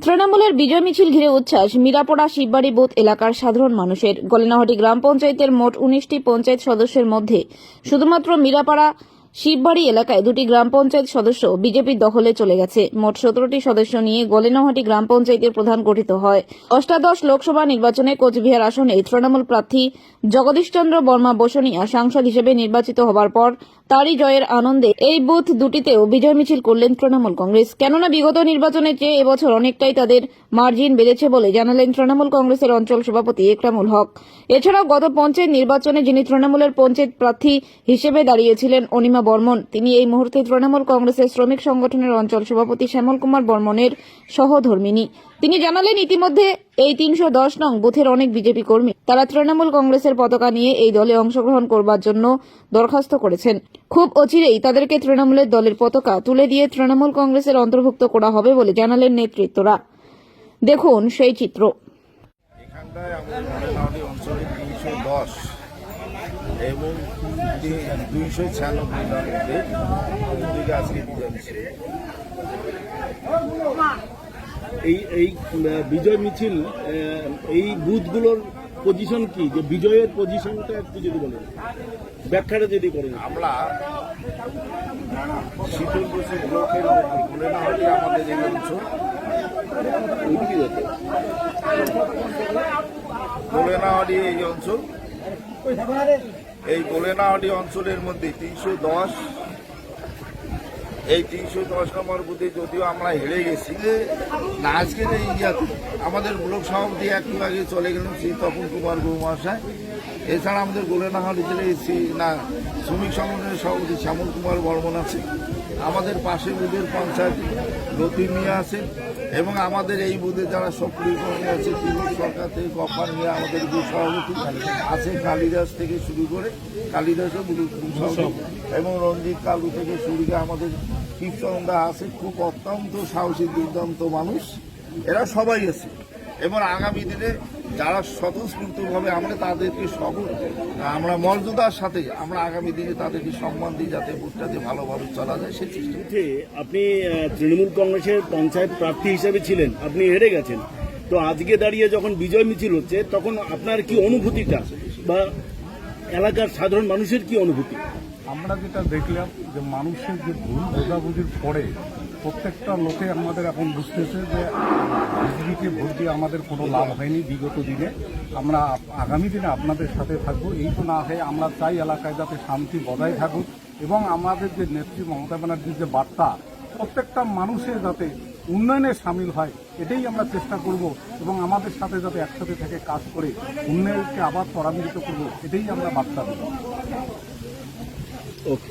তৃণমূলের বিজয় মিছিল ঘিরে উচ্ছ্বাস। মিরাপড়া শিববাড়ি বুথ এলাকার সাধারণ মানুষের। গলেনাহাটি গ্রাম পঞ্চায়েতের মোট উনিশটি পঞ্চায়েত সদস্যের মধ্যে শুধুমাত্র মিরাপাড়া শিববাড়ি এলাকায় দুটি গ্রাম পঞ্চায়েত সদস্য বিজেপির দখলে চলে গেছে। মোট সতেরোটি সদস্য নিয়ে গলেনাহাটি গ্রাম পঞ্চায়েতের প্রধান গঠিত হয়। অষ্টাদশ লোকসভা নির্বাচনে কোচবিহার আসনে তৃণমূল প্রার্থী জগদীশচন্দ্র বর্মা বসনিয়া সাংসদ হিসেবে নির্বাচিত হবার পর তারই জয়ের আনন্দে এই বুথ দুটিতেও বিজয় মিছিল করলেন তৃণমূল কংগ্রেস। কেননা বিগত নির্বাচনের চেয়ে এবছর অনেকটাই তাদের মার্জিন বেড়েছে বলে জানালেন তৃণমূল কংগ্রেসের অঞ্চল সভাপতি একরামুল হক। এছাড়াও গত পঞ্চায়েত নির্বাচনে যিনি তৃণমূলের পঞ্চায়েত প্রার্থী হিসেবে দাঁড়িয়েছিলেন, অনিমা বর্মন, তিনি এই মুহূর্তে তৃণমূল কংগ্রেসের শ্রমিক সংগঠনের অঞ্চল সভাপতি শ্যামল কুমার বর্মনের সহধর্মিনী তিনি জানালেন, ইতিমধ্যে এই তিনশো দশ নং বুথের অনেক বিজেপি কর্মী, তারা তৃণমূল কংগ্রেসের পতাকা নিয়ে এই দলে অংশগ্রহণ করবার জন্য দরখাস্ত করেছেন। খুব অচিরেই তাদেরকে তৃণমূলের দলের পতাকা তুলে দিয়ে তৃণমূল কংগ্রেসের অন্তর্ভুক্ত করা হবে বলে জানালেন নেতৃত্বরা। দেখুন সেই চিত্র। এবং দুইশো ছিয়ানব্বইটার মধ্যে আজকে। এই এই বিজয় মিছিল এই বুথগুলোর পজিশন কি? যে বিজয়ের পজিশনটা একটু যদি বলেন। ব্যাখ্যাটা যদি করেন। আমরা শীতল বছর ব্লকের মধ্যে গোলেনাহাটি আমাদের এই অঞ্চল এই অঞ্চল এই অঞ্চলের মধ্যে তিনশো দশ এই তিনশো দশ নম্বর বুথে যদিও আমরা হেরে গেছি না আজকে ইয়াতে আমাদের ব্লক সভাপতি এক আগে চলে গেলেন শ্রী তপন কুমার মহাশয় এছাড়া আমাদের গোলেনাহাট জেলায় শ্রী না, শ্রমিক সংগঠনের সভাপতি শ্যামল কুমার বর্মন আছে। আমাদের পাশে বুধের পঞ্চায়েত লতিফ নিয়ে আছে এবং আমাদের এই বুধে যারা সক্রিয় কর্মী আছে, তিনি সরকার থেকে কফার নিয়ে আমাদের সভাপতি আছে কালিদাস থেকে শুরু করে কালিদাসও সভাপতি এবং রঞ্জিত কালু থেকে শুরু করে আমাদের কীর্তনদা আছে, খুব অত্যন্ত সাহসী, দুর্দান্ত মানুষ। এরা সবাই আছে। এবং আগামী দিনে যারা স্বতঃস্ফূর্তভাবে আমরা তাদেরকে সব আমরা মর্যাদার সাথে আমরা আগামী দিনে তাদেরকে সম্মান দিই যাতে ভোটটাতে ভালোভাবে চলা যায় সেই চেষ্টা আপনি তৃণমূল কংগ্রেসের পঞ্চায়েত প্রার্থী হিসেবে ছিলেন আপনি হেরে গেছেন। তো আজকে দাঁড়িয়ে যখন বিজয় মিছিল হচ্ছে তখন আপনার কি অনুভূতিটা বা এলাকার সাধারণ মানুষের কি অনুভূতি? আমরা যেটা দেখলাম যে মানুষের যে ভুল বোঝাবুঝির পরে প্রত্যেকটা লোকে আমাদের এখন বুঝতেছে যে বিজেপিকে ভোট দিয়ে আমাদের কোনো লাভ হয়নি বিগত দিনে। আমরা আগামী দিনে আপনাদের সাথে থাকব। এই তো না হয়ে আমরা চাই এলাকায় যাতে শান্তি বজায় থাকুক এবং আমাদের যে নেত্রী মমতা ব্যানার্জির যে বার্তা, প্রত্যেকটা মানুষের যাতে উন্নয়নে সামিল হয়, এটাই আমরা চেষ্টা করব এবং আমাদের সাথে যাতে একসাথে থেকে কাজ করে উন্নয়নকে আবার ত্বরান্বিত করব, এটাই আমরা বার্তা দেব। ওকে